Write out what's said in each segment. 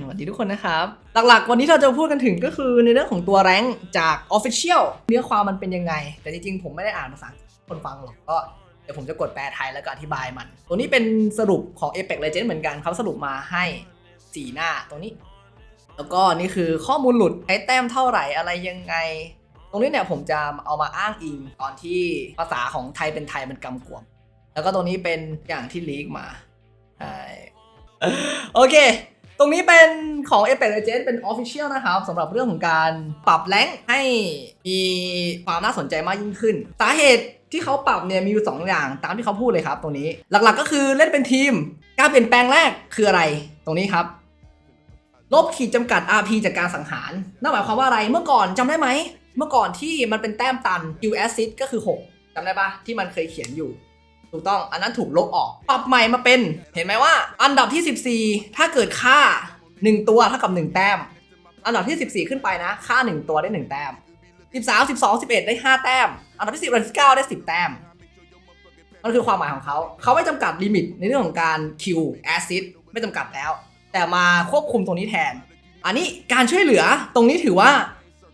สวัสดีทุกคนนะครับ หลักๆ วันนี้เราจะพูดกันถึงก็คือในเรื่องของตัวแรงจาก Official เนื้อความมันเป็นยังไง แต่จริงๆ ผมไม่ได้อ่านภาษาคนฟังหรอกก็เดี๋ยวผมจะกดแปลไทยแล้วก็อธิบายมัน ตัวนี้เป็นสรุปของ Apex Legends เหมือนกันเขาสรุปมาให้4หน้าตรงนี้ แล้วก็นี่คือข้อมูลหลุดใช้แต้มเท่าไหร่อะไรยังไง ตรงนี้เนี่ยผมจะเอามาอ้างอิงตอนที่ภาษาของไทยเป็นไทยมันกำกวม แล้วก็ตรงนี้เป็นอย่างที่ลีกมาใช่โอเค ตรงนี้เป็นของ Apex Legends เป็น Official นะครับสำหรับเรื่องของการปรับแรงให้มีความน่าสนใจมากยิ่งขึ้น สาเหตุที่เขาปรับเนี่ยมีอยู่ 2 อย่างตามที่เขาพูดเลยครับตรงนี้หลักๆก็คือเล่นเป็นทีม การเปลี่ยนแปลงแรกคืออะไร ตรงนี้ครับลบขีดจำกัด RP จากการสังหารนั่นหมายความว่าอะไรเมื่อก่อนจำได้ไหมเมื่อก่อนที่มันเป็นแต้มตัน Q Assist ก็คือ 6จำได้ปะที่มันเคยเขียนอยู่ ถูกต้องอันนั้นถูกลบออก ปรับใหม่มาเป็น เห็นไหมว่า อันดับที่ 14 ถ้าเกิดค่า 1 ตัวเท่ากับ 1 แต้ม อันดับที่ 14 ขึ้นไปนะ ค่า 1 ตัวได้ 1 แต้ม 13 12 11 ได้ 5 แต้ม อันดับที่ 10อันดับที่9ได้ 10 แต้มนั่นคือความหมายของเขา เขาไม่จำกัดลิมิตในเรื่องของการคิวแอซิดไม่จำกัดแล้ว แต่มาควบคุมตรงนี้แทน อันนี้การช่วยเหลือตรงนี้ถือว่า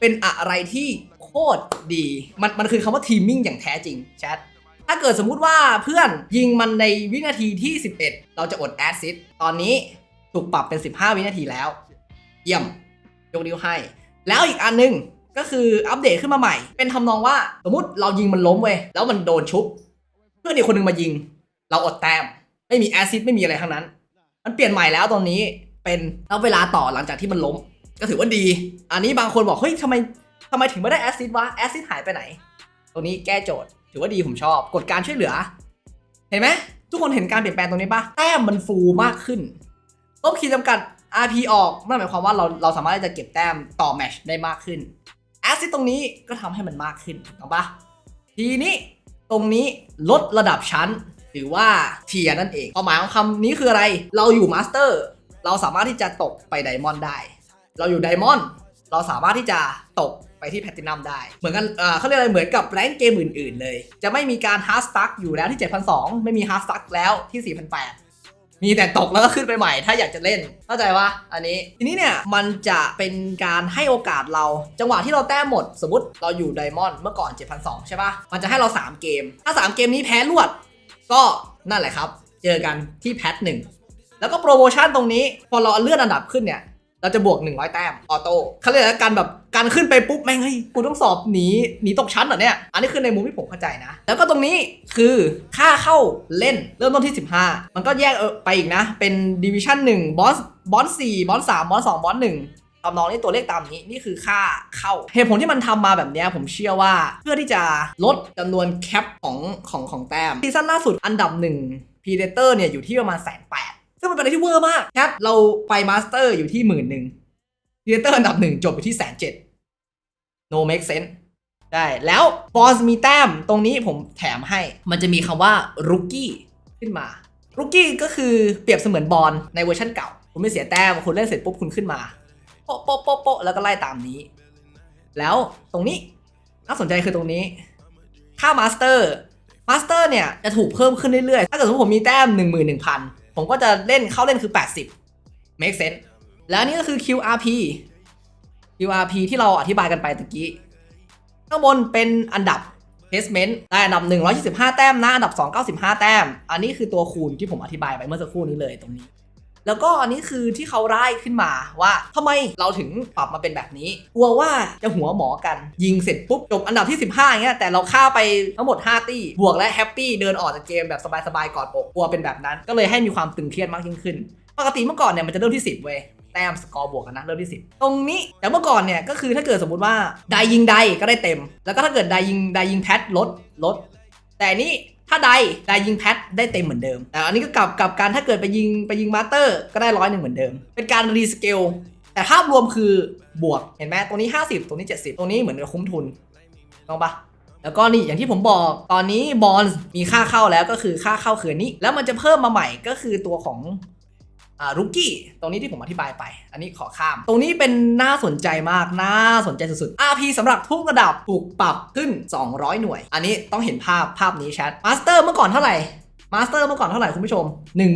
เป็นอะไรที่โคตรดี มันมันคือคำว่าทีมมิ่งอย่างแท้จริงแชท ถ้าเกิดสมมุติว่าเพื่อนยิงมันในวินาทีที่ 11 เราจะอดแอดซิดตอนนี้ถูกปรับเป็น 15 วินาทีแล้ว เยี่ยม ยกนิ้วให้ แล้วอีกอันหนึงก็คืออัปเดตขึ้นมาใหม่ เป็นทำนองว่าสมมติเรายิงมันล้มเว้ยแล้วมันโดนชุบ เพื่อนอีกคนหนึงมายิง เราอดแต้ม ไม่มีแอซิดไม่มีอะไรทั้งนั้น มันเปลี่ยนใหม่แล้วตอนนี้เป็นเอาเวลาต่อหลังจากที่มันล้ม ก็ถือว่าดี อันนี้บางคนบอกเฮ้ยทำไมทำไมถึงไม่ได้แอซิดวะแอซิดหายไปไหน ตรงนี้แก้โจทย์ ถือว่าดีผมชอบ กดการช่วยเหลือ เห็นไหมทุกคนเห็นการเปลี่ยนแปลงตรงนี้ปะแต้มมันฟูมากขึ้นลบขีดจำกัด RP ออกนั่นหมายความว่าเราเราสามารถที่จะเก็บแต้มต่อแมชได้มากขึ้นแอสซิดตรงนี้ก็ทำให้มันมากขึ้นถูกต้องปะทีนี้ตรงนี้ลดระดับชั้น หรือว่าเทียนั่นเองความหมายของคำนี้คืออะไร เราอยู่มาสเตอร์เราสามารถที่จะตกไปไดมอนด์ได้ เราอยู่ไดมอนด์เราสามารถที่จะตก ไปที่แพลตินัมได้ เหมือนกันเขาเรียกอะไรเหมือนกับแรงเกมอื่น ๆ เลย จะไม่มีการฮาร์ดสตั๊กอยู่แล้วที่ 7,200 ไม่มีฮาร์ดสตั๊กแล้วที่ 4,800มีแต่ตกแล้วก็ขึ้นไปใหม่ถ้าอยากจะเล่น เข้าใจปะอันนี้ ทีนี้เนี่ยมันจะเป็นการให้โอกาสเรา จังหวะที่เราแต้มหมด สมมติเราอยู่ไดมอนด์เมื่อก่อน 7,200 ใช่ปะมันจะให้เรา 3 เกม ถ้า 3 เกมนี้แพ้รวด ก็นั่นแหละครับ เจอกันที่แพทหนึ่งแล้วก็โปรโมชั่นตรงนี้ พอเราเลื่อนอันดับขึ้นเนี่ย เราจะบวก 100 แต้ม ออโต้เขาเรียกว่าการแบบการขึ้นไปปุ๊บแม่งเฮ้ยกูต้องสอบหนีหนีตกชั้นเหรอเนี่ย อันนี้คือในมุมที่ผมเข้าใจนะ แล้วก็ตรงนี้คือค่าเข้าเล่นเริ่มต้นที่ 15 มันก็แยกไปอีกนะ เป็นดิวิชั่น1บอสบอส4บอส3บอส2บอส1ทำนองนี้ตัวเลขตามนี้นี่คือค่าเข้า เหตุผลที่มันทำมาแบบเนี้ยผมเชื่อว่าเพื่อที่จะลดจำนวนแคปของของของแต้มซีซั่นล่าสุดอันดับหนึ่งพีเดเตอร์เนี่ยอยู่ที่ประมาณแสนแปด ซึ่งมันเป็นอะไรที่เวอร์มากครับ เราไปมาสเตอร์อยู่ที่หมื่นหนึ่งพีเดเตอร์อันดับหนึ่งจบอยู่ที่แสนเจ็ด no make sense ได้แล้วบอสมีแต้มตรงนี้ผมแถมให้ มันจะมีคำว่า rookie ขึ้นมา rookie ก็คือเปรียบเสมือนบอลในเวอร์ชันเก่า คุณไม่เสียแต้มคุณเล่นเสร็จปุ๊บคุณขึ้นมาโป๊ะโป๊ะโป๊ะโป๊ะแล้วก็ไล่ตามนี้ แล้วตรงนี้น่าสนใจคือตรงนี้ค่ามาสเตอร์มาสเตอร์เนี่ยจะถูกเพิ่มขึ้นเรื่อยๆ ถ้าเกิดสมมติผมมีแต้ม 11,000 ผมก็จะเล่นเข้าเล่นคือ 80 make sense แล้วนนี่ก็คือ QRP QRP ที่เราอธิบายกันไปตะกี้ ข้างบนเป็นอันดับ placement ได้อันดับ 125 แต้มนะอันดับ 295 แต้ม อันนี้คือตัวคูณที่ผมอธิบายไปเมื่อสักครู่นี้เลยตรงนี้ แล้วก็อันนี้คือที่เขาไล่ขึ้นมาว่าทำไมเราถึงปรับมาเป็นแบบนี้กลัวว่าจะหัวหมอกัน ยิงเสร็จปุ๊บจบอันดับที่ 15อย่างเงี้ยแต่เราฆ่าไปทั้งหมด 5 ตี้ บวกและแฮปปี้เดินออกจากเกมแบบสบายๆกอดอกกลัวเป็นแบบนั้น ก็เลยให้มีความตึงเครียดมากยิ่งขึ้น ปกติเมื่อก่อนเนี่ยมันจะเริ่มที่ 10 เว้ยแต้มสกอร์บวกกันนะเริ่มที่ 10 ตรงนี้แต่เมื่อก่อนเนี่ยก็คือถ้าเกิดสมมติว่าไดยิงไดก็ได้เต็ม แล้วก็ถ้าเกิดไดยิงไดยิงแพทลดลด แต่นนี้ ถ้าใดไดยิงแพทได้เต็มเหมือนเดิม แต่อันนี้ก็กลับกับการถ้าเกิดไปยิงไปยิงมาสเตอร์ก็ได้ร้อยหนึ่งเหมือนเดิม เป็นการรีสเกลแต่ภาพรวมคือบวกเห็นไหมตรงนี้ 50ตรงนี้ 70ตรงนี้เหมือนกับคุ้มทุนต้องปะแล้วก็นี่อย่างที่ผมบอกตอนนี้บอลมีค่าเข้าแล้วก็คือค่าเข้าคืออนนี้ แล้วมันจะเพิ่มมาใหม่ก็คือตัวของ รุกี้ตรงนี้ที่ผมอธิบายไป อันนี้ขอข้าม ตรงนี้เป็นน่าสนใจมากน่าสนใจสุดๆ RP สำหรับทุกระดับถูกปรับขึ้น 200 หน่วย อันนี้ต้องเห็นภาพภาพนี้ชัดมาสเตอร์เมื่อก่อนเท่าไหร่มาสเตอร์เมื่อก่อนเท่าไหร่คุณผู้ชม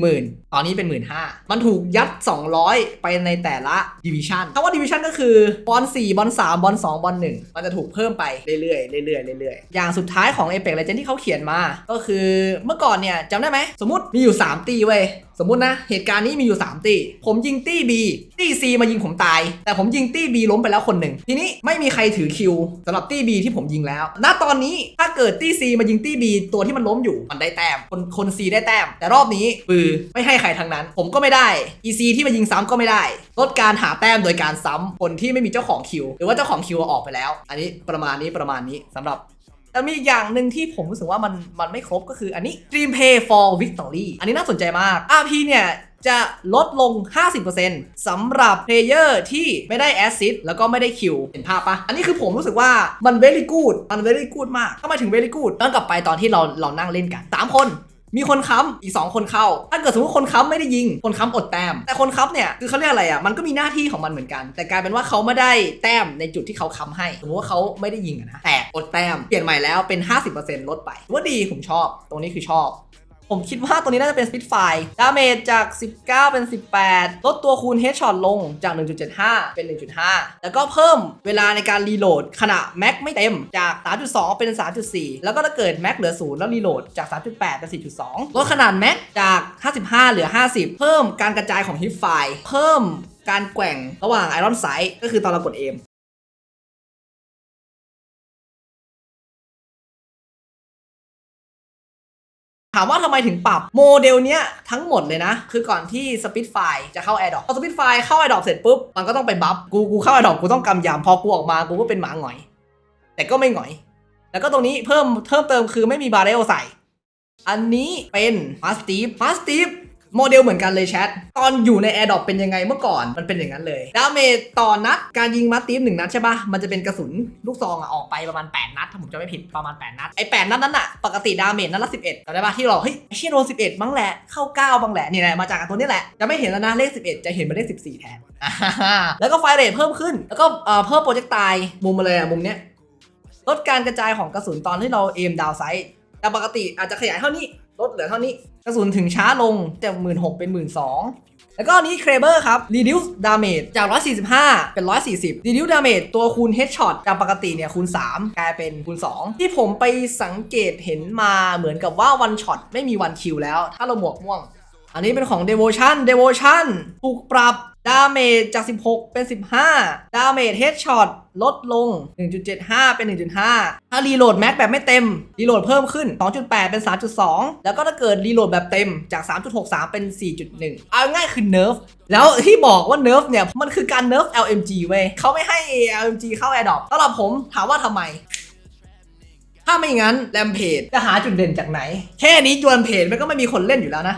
10,000 ตอนนี้เป็น 15,000มันถูกยัด 200 ไปในแต่ละดิวิชันคำว่าดิวิชันก็คือบอล4บอล3บอล2บอล1 มันจะถูกเพิ่มไปเรื่อยๆเรื่อยๆเรื่อยๆ อย่างสุดท้ายของ Apex Legends ที่เขาเขียนมา ก็คือเมื่อก่อนเนี่ยจำได้ไหม สมมติมีอยู่ 3 ตีเว้ย สมมตินะ เหตุการณ์นี้มีอยู่ 3 ตี ผมยิงตี้ B ตี้ C มายิงผมตาย แต่ผมยิงตี้ B ล้มไปแล้วคนหนึ่ง ทีนี้ไม่มีใครถือคิวสำหรับตี้ B ที่ผมยิงแล้ว ณ ตอนนี้ถ้าเกิดตี้ C มายิงตี้ B ตัวที่มันล้มอยู่ มันได้แต้ม คนคน C ได้แต้ม แต่รอบนี้คือไม่ให้ใครทั้งนั้น ผมก็ไม่ได้ EC ที่มายิงซ้ำก็ไม่ได้ ลดการหาแต้มโดยการซ้ำคนที่ไม่มีเจ้าของคิว หรือว่าเจ้าของคิวออกไปแล้ว อันนี้ประมาณนี้ประมาณนี้สำหรับ แต่มีอย่างหนึ่งที่ผมรู้สึกว่ามันมันไม่ครบก็คืออันนี้ Dream Pay for Victory อันนี้น่าสนใจมาก RP เนี่ยจะลดลง 50%สำหรับเพลเยอร์ที่ไม่ได้แอสซิดแล้วก็ไม่ได้คิว เห็นภาพปะอันนี้คือผมรู้สึกว่ามัน very good มัน very good มากทำไมถึง very good ต้องกลับไปตอนที่เราเรานั่งเล่นกัน 3 คน มีคนค้ำอีก 2 คนเข้า ถ้าเกิดสมมติคนค้ำไม่ได้ยิง คนค้ำอดแต้ม แต่คนค้ำเนี่ยคือเขาเรียกอะไรอะ มันก็มีหน้าที่ของมันเหมือนกัน แต่กลายเป็นว่าเขาไม่ได้แต้มในจุดที่เขาค้ำให้ สมมติว่าเขาไม่ได้ยิงนะ แต่อดแต้ม เปลี่ยนใหม่แล้วเป็น 50%ลดไปว่าดีผมชอบ ตรงนี้คือชอบ ผมคิดว่าตัวนี้น่าจะเป็น Spitfire ดาเมจจาก 19 เป็น 18 ลดตัวคูณ Headshot ลงจาก 1.75 เป็น 1.5 แล้วก็เพิ่มเวลาในการรีโหลดขณะแม็กไม่เต็มจาก 3.2 เป็น 3.4 แล้วก็ถ้าเกิดแม็กเหลือ 0 แล้วรีโหลดจาก 3.8 เป็น 4.2 ลดขนาดแม็กจาก 55 เหลือ 50 เพิ่มการกระจายของฮิปไฟเพิ่มการแกว่งระหว่างไอรอนไซด์ก็คือตอนเรากดเอม ถามว่าทำไมถึงปรับโมเดลเนี้ยทั้งหมดเลยนะ คือก่อนที่ Spitfire จะเข้า Air d r o p พอ Spitfire เข้า Air d r o p เสร็จปุ๊บ มันก็ต้องไปบัฟกูกูเข้า Air d r o p กูต้องกำยำพอกูออกมากูก็เป็นหมาหงอย แต่ก็ไม่หงอย แล้วก็ตรงนี้เพิ่มเพิ่มเติมคือไม่มีบาร์เรลใส่ อันนี้เป็นมาสตีฟมาสตีฟ โมเดลเหมือนกันเลยแชท ตอนอยู่ใน Air d r o p เป็นยังไงเมื่อก่อนมันเป็นอย่างนั้นเลยดาเมจต่อนัด การยิงมาสตีฟหนึ่งนัดใช่ปะมันจะเป็นกระสุนลูกซองอะออกไปประมาณ 8 นัด ถ้าผมจะไม่ผิดประมาณ 8 นัด ไอ้ 8 นัดนั้นอะปกติดาเมจนัดละ 11จำได้ปะที่เราเฮ้ยไอ้เชี่ยโดน11มั้งแหละ เข้า 9 บ้างแหละนี่แหละมาจากตัวนี้แหละ จะไม่เห็นแล้วนะเลข 11 จะเห็นเป็นเลข 14 แทนแล้วก็ไฟเรทเพิ่มขึ้น แล้วก็เอ่อเพิ่มโปรเจกต์ตายมุมมาเลยอะมุมเนี้ยลดการกระจายของกระสุนตอนที่เราเอมดาวไซด์แต่ปกติอาจจะขยายเท่านี้ ลดเหลือเท่านี้ กระสุนถึงช้าลงจากหมื่นหเป็นหมื่นสองแล้วก็อันนี้เครเบอร์ครับ reduce damage จาก 145 เป็น 140 reduce damage ตัวคูณ headshot จากปกติเนี่ยคูณ 3 กลายเป็นคูณ 2 ที่ผมไปสังเกตเห็นมาเหมือนกับว่า one shot ไม่มี one kill แล้ว ถ้าเราหมวกม่วง อันนี้เป็นของ Devotion Devotion ถูกปรับ ดาเมจจาก 16 เป็น 15 ดาเมจเฮดช็อตลดลง 1.75 เป็น 1.5 ถ้ารีโหลดแม็กแบบไม่เต็ม รีโหลดเพิ่มขึ้น 2.8 เป็น 3.2 แล้วก็ถ้าเกิดรีโหลดแบบเต็มจาก 3.63 เป็น 4.1 เอาง่ายคือเนิร์ฟ แล้วที่บอกว่าเนิร์ฟเนี่ย มันคือการเนิร์ฟ LMG เว้ยเขาไม่ให้ LMG เข้า a d o p สำหรับผมถามว่าทำไมถ้าไม่งั้นแรมเพจจะหาจุดเด่นจากไหน แค่นี้จวนเพจมันก็ไม่มีคนเล่นอยู่แล้วนะ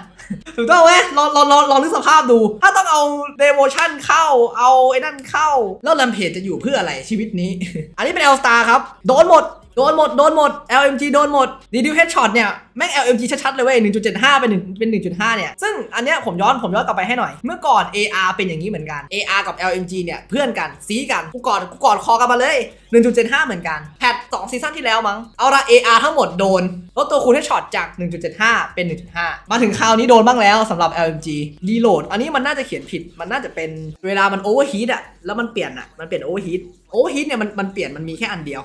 ถูกต้องไหมลองลองลองลองนึกสภาพดู ถ้าต้องเอาเดโวชั่นเข้า เอาไอ้นั่นเข้า แล้วแรมเพจจะอยู่เพื่ออะไรชีวิตนี้ อันนี้เป็นเอลสตาร์ครับ โดนหมด โดนหมด โดนหมด LMG โดนหมด d ีดิวเฮดช็อตเนี่ยแม่ง LMG ชัดๆเลยเว้ย1.75 เป็น1เป็น1.5 เนี่ย ซึ่งอันเนี้ยผมย้อนผมย้อนกลับไปให้หน่อย เมื่อก่อน AR เป็นอย่างนี้เหมือนกัน AR กับ LMG เนี่ยเพื่อนกันซีกันกูกอดกูกอดคอกันมาเลย 1.75 เหมือนกัน แพท2ซีซั่นที่แล้วมั้งเอาละ AR ทั้งหมดโดนลดตัวคูณให้ช็อตจาก 1.75 เป็น 1.5 มาถึงคราวนี้โดนบ้างแล้วสำหรับ LMG รีโหลดอันนี้มันน่าจะเขียนผิดมันน่าจะเป็นเวลามันโอเวอร์ฮีทอะแล้วมันเปลี่ยนอะมันเปลี่ยนโอเวอร์ฮีทโอเวอร์ฮีทเนี่ยมันมันเปลี่ยนมันมีแค่อันเดียว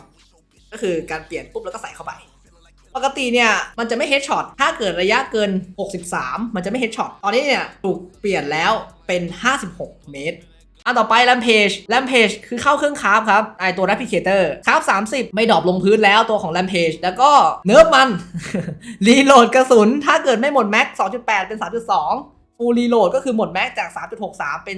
ก็คือการเปลี่ยนปุ๊บแล้วก็ใส่เข้าไป ปกติเนี่ยมันจะไม่เฮดช็อตถ้าเกิดระยะเกิน 63 มันจะไม่เฮดช็อตตอนนี้เนี่ยถูกเปลี่ยนแล้วเป็น 56 เมตรอันต่อไปแ a มเพจแ a มเพจคือเข้าเครื่องคาราฟครับไอตัว Replicator คาราฟ30 ไม่ดรอปลงพื้นแล้วตัวของแ a มเพจแล้วก็เนิร์ฟมัน รีโหลดกระสุน ถ้าเกิดไม่หมดแม็ก2.8 เป็น 3.2 ฟูลรีโหลดก็คือหมดแม็กจาก 3.63 เป็น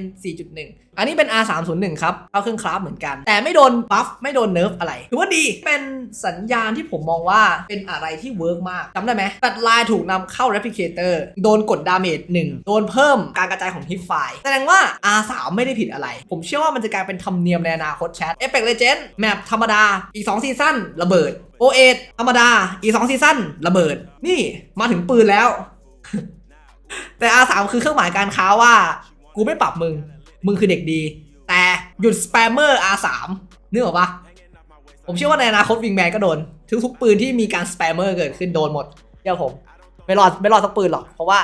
4.1 อันนี้เป็น R301 ครับเข้าเครื่องคราฟเหมือนกัน แต่ไม่โดนบัฟไม่โดนเนิร์ฟอะไรถือว่าดีเป็นสัญญาณที่ผมมองว่าเป็นอะไรที่เวิร์กมากจำได้ไหมตัดลายถูกนำเข้า Replicator โดนกดดาเมจ1โดนเพิ่มการกระจายของฮิปไฟแสดงว่า R3 ไม่ได้ผิดอะไร ผมเชื่อว่ามันจะกลายเป็นธรรมเนียมในอนาคตแชท Apex Legends แมปธรรมดาอีก 2 ซีซั่นระเบิด O8 ธรรมดาอีก 2 ซีซั่นระเบิด นี่มาถึงปืนแล้ว แต่ R3 คือเครื่องหมายการค้าว่า กูไม่ปรับมึง มึงคือเด็กดี แต่หยุดสแปมเมอร์ R3 นึกออกปะผมเชื่อว่าในอนาคตวิงแมนก็โดน ทุกทุกๆปืนที่มีการสแปมเมอร์เกิดขึ้นโดนหมดเดี๋ยวผม ไม่รอดไม่รอดสักปืนหรอก เพราะว่า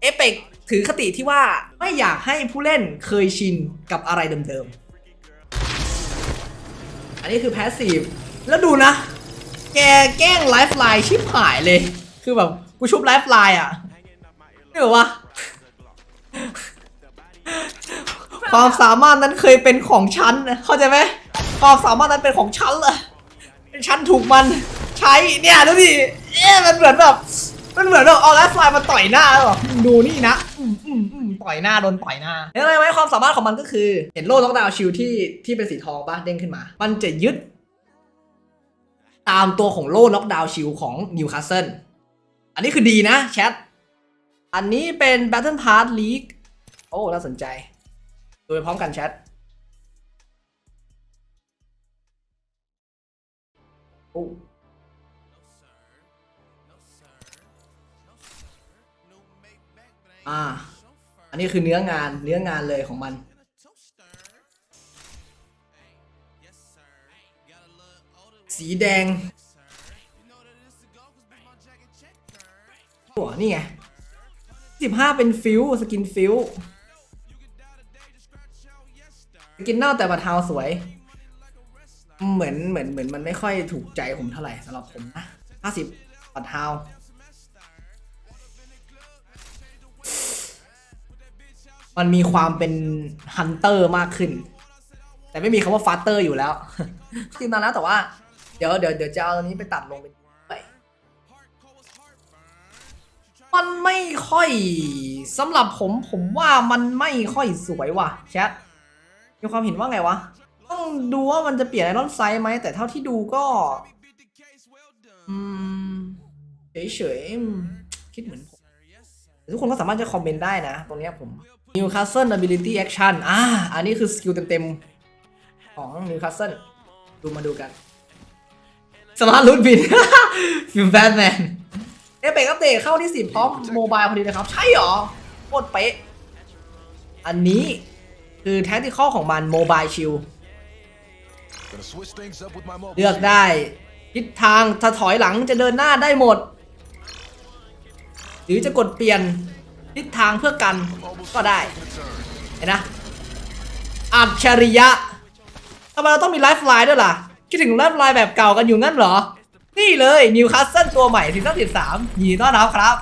เอเปกถือคติที่ว่าไม่อยากให้ผู้เล่นเคยชินกับอะไรเดิมๆ อันนี้คือแพสซีฟ แล้วดูนะ แกแกล้งไลฟ์ไลน์ชิบหายเลย คือแบบ กูชุบไลฟ์ไลน์อะ เหรอวะ ความสามารถนั้นเคยเป็นของฉันนะเข้าใจไหมความสามารถนั้นเป็นของฉันเลยฉันถูกมันใช้เนี่ยดูดิเอ๊ะมันเหมือนแบบมันเหมือนแบบเอาไลฟ์ไลน์มาต่อยหน้าแล้วแบบดูนี่นะอืมอืมอืมต่อยหน้าโดนต่อยหน้าเห็นอะไรไหมความสามารถของมันก็คือ เห็นโล่ล็อกดาวน์ชิลที่ที่เป็นสีทองปะเด้งขึ้นมา มันจะยึด ตามตัวของโล่ล็อกดาวน์ชิลของนิวคาสเซิลอันนี้คือดีนะแชท อันนี้เป็น Battle Pass League โอ้ น่าสนใจดูไปพร้อมกันแชท โอ้อ่า อันนี้คือเนื้องานเนื้องานเลยของมัน สีแดงตัวนี่ไง สิบห้าเป็นฟิวสกินฟิวสกินเน่าแต่บัตเทาสวย เหมือนเหมือนเหมือนมันไม่ค่อยถูกใจผมเท่าไหร่สำหรับผมนะห้าสิบบัตเทามันมีความเป็นฮันเตอร์มากขึ้น แต่ไม่มีคำว่าฟาสเตอร์อยู่แล้วทีมนานแล้วแต่ว่า เดี๋ยวเดี๋ยวเดี๋ยวจะเอาอันนี้ไปตัดลงเป็น มันไม่ค่อยสำหรับผมผมว่ามันไม่ค่อยสวยว่ะแชทมีความเห็นว่าไงวะ ต้องดูว่ามันจะเปลี่ยนไอรอนไซส์ไหม แต่เท่าที่ดูก็เฉยๆคิดเหมือนผมทุกคนก็สามารถจะคอมเมนต์ได้นะ ตรงนี้ผม Newcastle Ability Action อ่าอันนี้คือสกิลเต็มๆ ของ Newcastle ดูมาดูกันสมาร์ทรูทบินฟิลแบทแมน เอเปกอัปเดตเข้าที่สิบพร้อมโมบายพอดีเลยครับ ใช่เหรอโคตรเป๊ะ อันนี้คือแท็กติคอของมันโมบายชิล Gonna switch things up with my mobile. เลือกได้ทิศทางถ้าถอยหลังจะเดินหน้าได้หมด หรือจะกดเปลี่ยนทิศทางเพื่อกัน Mobile ก็ได้ taking a turn. เห็นนะอัจฉริยะทำไมเราต้องมีไลฟ์ไลน์ด้วยล่ะ คิดถึงไลฟ์ไลน์แบบเก่ากันอยู่งั้นเหรอ นี่เลยนิวคาสเซิลตัวใหม่ซีซั่นสิบสามยินดีต้อนรับครับ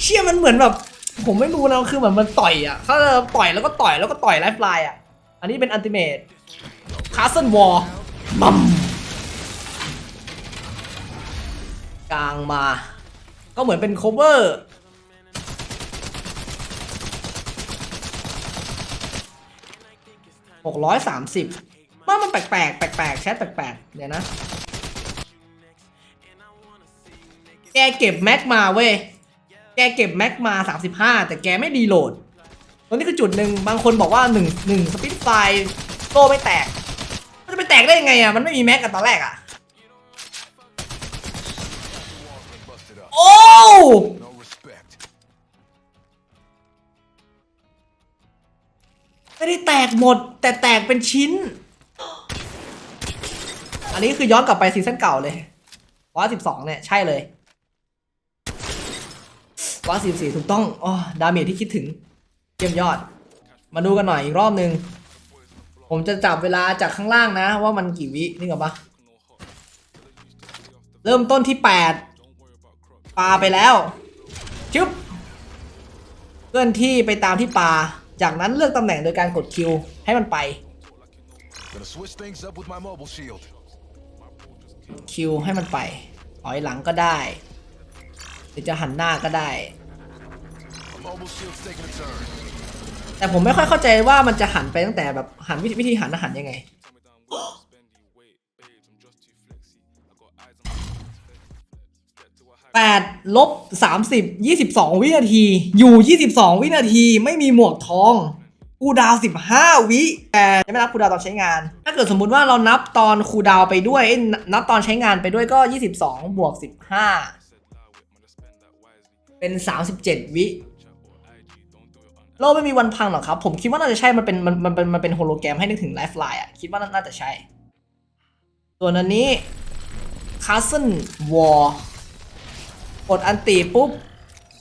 เชี่ยมันเหมือนแบบ ผมไม่รู้นะคือเหมือนมันต่อยอะเขาจะต่อยแล้วก็ต่อยแล้วก็ต่อยไลฟ์ไลน์อะ อันนี้เป็นอันติเมตคาสเซิลวอร์บัมกลางมา ก็เหมือนเป็นโคเวอร์หกร้อยสามสิบว่ามันแปลกแปลกๆแปลกแชทแปลกๆเดี๋ยวนะ แกเก็บแม็กมาเว้ย แกเก็บแม็กมา 35 แต่แกไม่ดีโหลด ตรงนี้คือจุดหนึ่งบางคนบอกว่า1 1สปิดไฟโตไม่แตก มันจะไปแตกได้ยังไงอะ มันไม่มีแม็กกันตอนแรกอะ โอ้ไม่ได้แตกหมด แต่แตกเป็นชิ้น อันนี้คือย้อนกลับไปซีซั่นเก่าเลยว่าสิบสองเนี่ย ใช่เลย ว่าสิบสี่ถูกต้องอ๋อดาเมจที่คิดถึงเยี่ยมยอด มาดูกันหน่อยอีกรอบหนึ่งผมจะจับเวลาจากข้างล่างนะ ว่ามันกี่วินี่กับปะเริ่มต้นที่แปดปาไปแล้วชึบเคลื่อนที่ไปตามที่ปลาจากนั้นเลือกตำแหน่งโดยการกดคิวให้มันไป Gonna switch things up with my mobile shield. คิวให้มันไปถอยหลังก็ได้ห รือจะหันหน้าก็ได้ My mobile shield's taking a turn. แต่ผมไม่ค่อยเข้าใจว่ามันจะหันไปตั้งแต่แบบหันวิธีวิธีหันน่ะหันยังไง แปดลบสามสิบยี่สิบสองวินาที อยู่ยี่สิบสองวินาทีไม่มีหมวกทองคูลดาวสิบห้าวิแต่จะไม่นับคูลดาวตอนใช้งาน ถ้าเกิดสมมุติว่าเรานับตอนคูลดาวไปด้วยเอ้ยนับนับตอนใช้งานไปด้วยก็ยี่สิบสองบวกสิบห้า เป็นสามสิบเจ็ดวิโลกไม่มีวันพังหรอกครับ ผมคิดว่าน่าจะใช่มันเป็นมันมันเป็นมันเป็นโฮโลแกรมให้นึกถึงไลฟ์ไลน์อะ คิดว่าน่าจะใช่ ส่วนอันนี้ Castle War กดอันตีปุ๊บ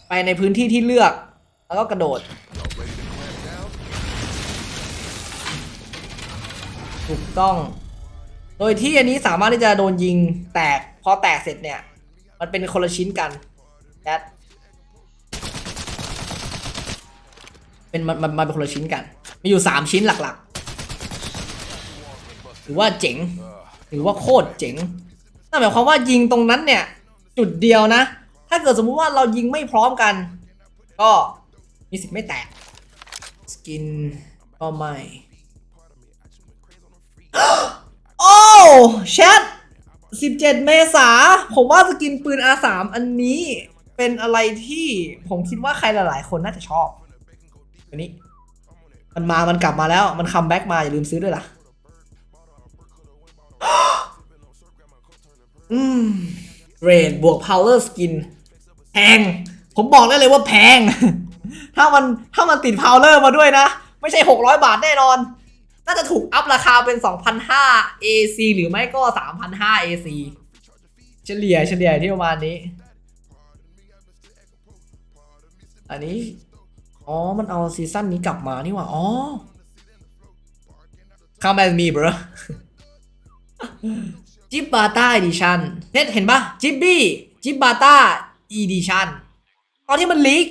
ไปในพื้นที่ที่เลือก แล้วก็กระโดด ถูกต้อง โดยที่อันนี้สามารถที่จะโดนยิงแตก พอแตกเสร็จเนี่ย มันเป็นคนละชิ้นกันแอด เป็นมันมันมันเป็นคนละชิ้นกัน มีอยู่ 3 ชิ้นหลักๆ ถือว่าเจ๋ง ถือว่าโคตรเจ๋งนั่นหมายความว่ายิงตรงนั้นเนี่ย จุดเดียวนะ ถ้าเกิดสมมุติว่าเรายิงไม่พร้อมกัน ก็มีสิทธิ์ไม่แตก สกินก็ไม่โอ้แชท17 เมษาผมว่าสกินปืน R3 อันนี้เป็นอะไรที่ผมคิดว่าใครหลายๆ คนน่าจะชอบ อันนี้ มันมา มันกลับมาแล้ว มันคัมแบ็กมา อย่าลืมซื้อด้วยล่ะ อืม เรดบวก power skin แพง ผมบอกได้เลยว่าแพง ถ้ามัน ถ้ามันติด power มาด้วยนะ ไม่ใช่ 600 บาทแน่นอน น่าจะถูกอัพราคาเป็น2,500 AC หรือไม่ก็3,500 AC เฉลี่ยเฉลี่ยที่ประมาณนี้ อันนี้ อ๋อ มันเอาซีซั่นนี้กลับมานี่หว่า อ๋อ Come as me bro จิบบาต้าอีดิชันเน็ตเห็นปะจิบบี้ จิบบาต้าอีดิชันตอนที่มันลีก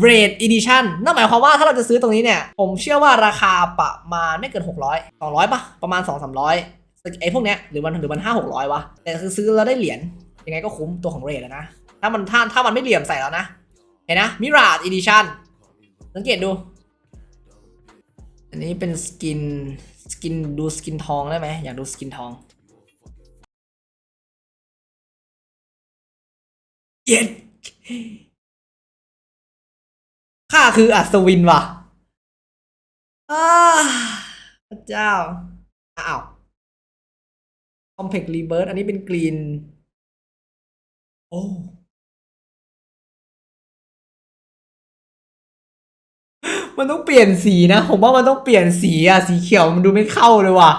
เรดอีดิชันนั่นหมายความว่าถ้าเราจะซื้อตรงนี้เนี่ย ผมเชื่อว่าราคาประมาณไม่เกิน 600 200ปะประมาณ 2 300ไอ้พวกเนี้ยหรือมันหรือมัน5 600วะ แต่คือซื้อแล้วได้เหรียญยังไงก็คุ้มตัวของเรดนะ ถ้ามันถ้าถ้ามันไม่เหลี่ยมใส่แล้วนะ เห็นนะมิราดอีดิชัน สังเกตดู อันนี้เป็นสกิน สกินดูสกินทองได้ไหมอยากดูสกินทอง เย็ดข้าคืออัศวินว่ะอ้าพระเจ้า อ้าว Compact Rebirth อันนี้เป็นกรีน โอ้ มันต้องเปลี่ยนสีนะ ผมว่ามันต้องเปลี่ยนสีอะสีเขียวมันดูไม่เข้าเลยว่ะ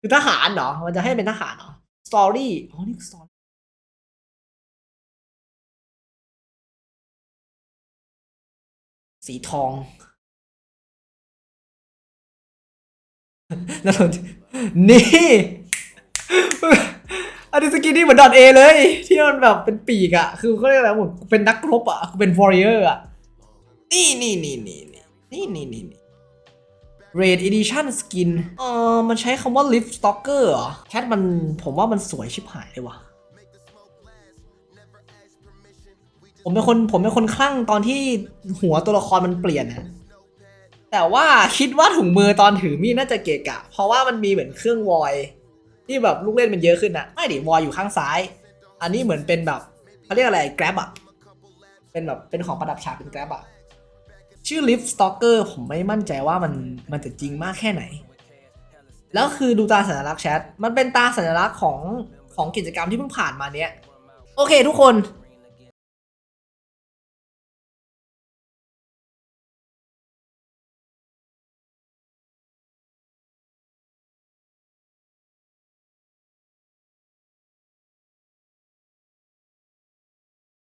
คือทหารเหรอ มันจะให้เป็นทหารเหรอ สตอรี่ อ๋อ นี่สตอรี่สีทองนั่นนี่อันนี้สกินนี่เหมือนดอทเอเลย ที่มันแบบเป็นปีกอะคือเขาเรียกอะไรหมือนเป็นนักรบอะเป็นวอริเออร์อะ นี่นี่นี่นี่นี่นี่นี่นี่ Raid Edition Skin เออมันใช้คำว่า Lift Stalker เหรอแคทมันผมว่ามันสวยชิบหายเลยว่ะผมเป็นคนผมเป็นคนคลั่งตอนที่หัวตัวละครมันเปลี่ยนนะแต่ว่าคิดว่าถุงมือตอนถือมีดน่าจะเกะกะ เพราะว่ามันมีเหมือนเครื่องวอย ที่แบบลูกเล่นมันเยอะขึ้นนะไม่ดิวอยอยู่ข้างซ้าย อันนี้เหมือนเป็นแบบเขาเรียกอะไร grab อะเป็นแบบเป็นของประดับฉากเป็น grab อะ ชื่อ lift stalker ผมไม่มั่นใจว่ามันมันจะจริงมากแค่ไหน แล้วคือดูตาสัญลักษณ์แชท มันเป็นตาสัญลักษณ์ของของกิจกรรมที่เพิ่งผ่านมาเนี้ย โอเคทุกคน